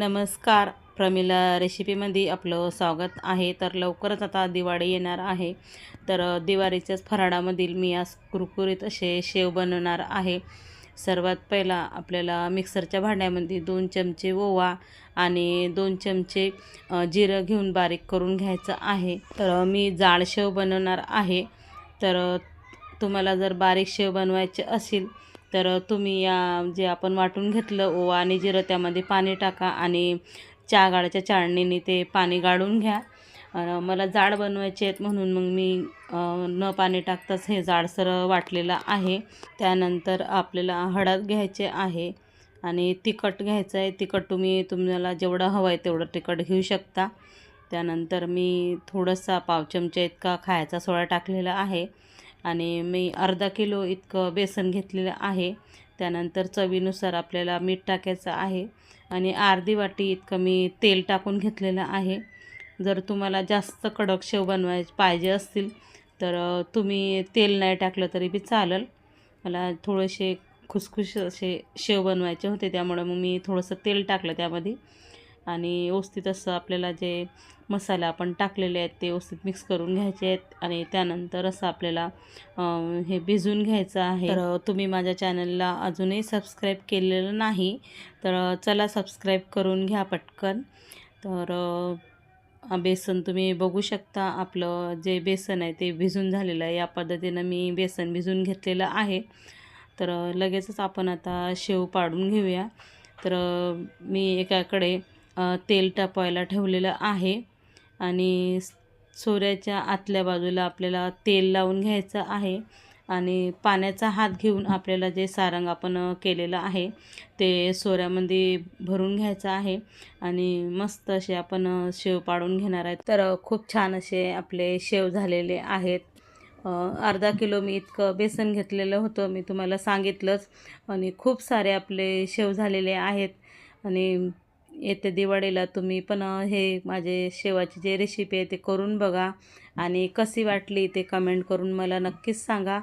नमस्कार. प्रमिला रेसिपीमध्ये आपलं स्वागत आहे. तर लवकरच आता दिवाळी येणार आहे. तर दिवाळीच्याच फराळामधील मी आज कुरकुरीत असे शेव बनवणार आहे. सर्वात पहिला आपल्याला मिक्सरच्या भांड्यामध्ये दोन चमचे ओवा आणि दोन चमचे जिरं घेऊन बारीक करून घ्यायचं आहे. तर मी जाड शेव बनवणार आहे. तर तुम्हाला जर बारीक शेव बनवायचे असेल तर तुम्ही या जे आपण वाटून घेतलं ओवा आणि जिरं त्यामध्ये पाणी टाका आणि चहा गाळाच्या चाळणीने ते पाणी गाळून घ्या. मला जाड बनवायचे आहेत म्हणून मग मी न पाणी टाकताच हे जाडसर वाटलेलं आहे. त्यानंतर आपल्याला हळद घ्यायचे आहे आणि तिखट घ्यायचं आहे. तिखट तुम्ही तुम्हाला जेवढं हवं आहे तेवढं तिखट घेऊ शकता. त्यानंतर मी थोडंसा पाव चमचा इतका खायचा सोडा टाकलेला आहे. आणि मी अर्धा किलो इतकं बेसन घेतलेलं आहे. त्यानंतर चवीनुसार आपल्याला मीठ टाकायचं आहे. आणि अर्धी वाटी इतकं मी तेल टाकून घेतलेलं आहे. जर तुम्हाला जास्त कडक शेव बनवाय पाहिजे असतील तर तुम्ही तेल नाही टाकलं तरी बी चालेल. मला थोडेसे खुसखुस असे शेव बनवायचे होते त्यामुळे मग मी थोडंसं तेल टाकलं त्यामध्ये. आणि व्यवस्थित असं आपल्याला जे मसाले आपण टाकलेले आहेत ते व्यवस्थित मिक्स करून घ्यायचे आहेत. आणि त्यानंतर असं आपल्याला हे भिजून घ्यायचं आहे. तर तुम्ही माझ्या चॅनलला अजूनही सबस्क्राईब केलेलं नाही तर चला सबस्क्राईब करून घ्या पटकन. तर बेसन तुम्ही बघू शकता. आपलं जे बेसन आहे ते भिजून झालेलं आहे. या पद्धतीनं मी बेसन भिजून घेतलेलं आहे. तर लगेचच आपण आता शेव पाडून घेऊया. तर मी एकाकडे तेल तापवायला ठेवलेलं आहे. आणि सोऱ्याच्या आतल्या बाजूला आपल्याला तेल लावून घ्यायचं आहे. आणि पाण्याचा हात घेऊन आपल्याला जे सारंग आपण केलेलं आहे ते सोऱ्यामध्ये भरून घ्यायचं आहे. आणि मस्त असे आपण शेव पाडून घेणार आहेत. तर खूप छान असे आपले शेव झालेले आहेत. अर्धा किलो मी इतकं बेसन घेतलेलं होतं मी तुम्हाला सांगितलंच. आणि खूप सारे आपले शेव झालेले आहेत. आणि येत्या दिवाळीला तुम्ही पण हे माझे शेवाची जे रेसिपी आहे ते करून बघा. आणि कशी वाटली ते कमेंट करून मला नक्कीच सांगा.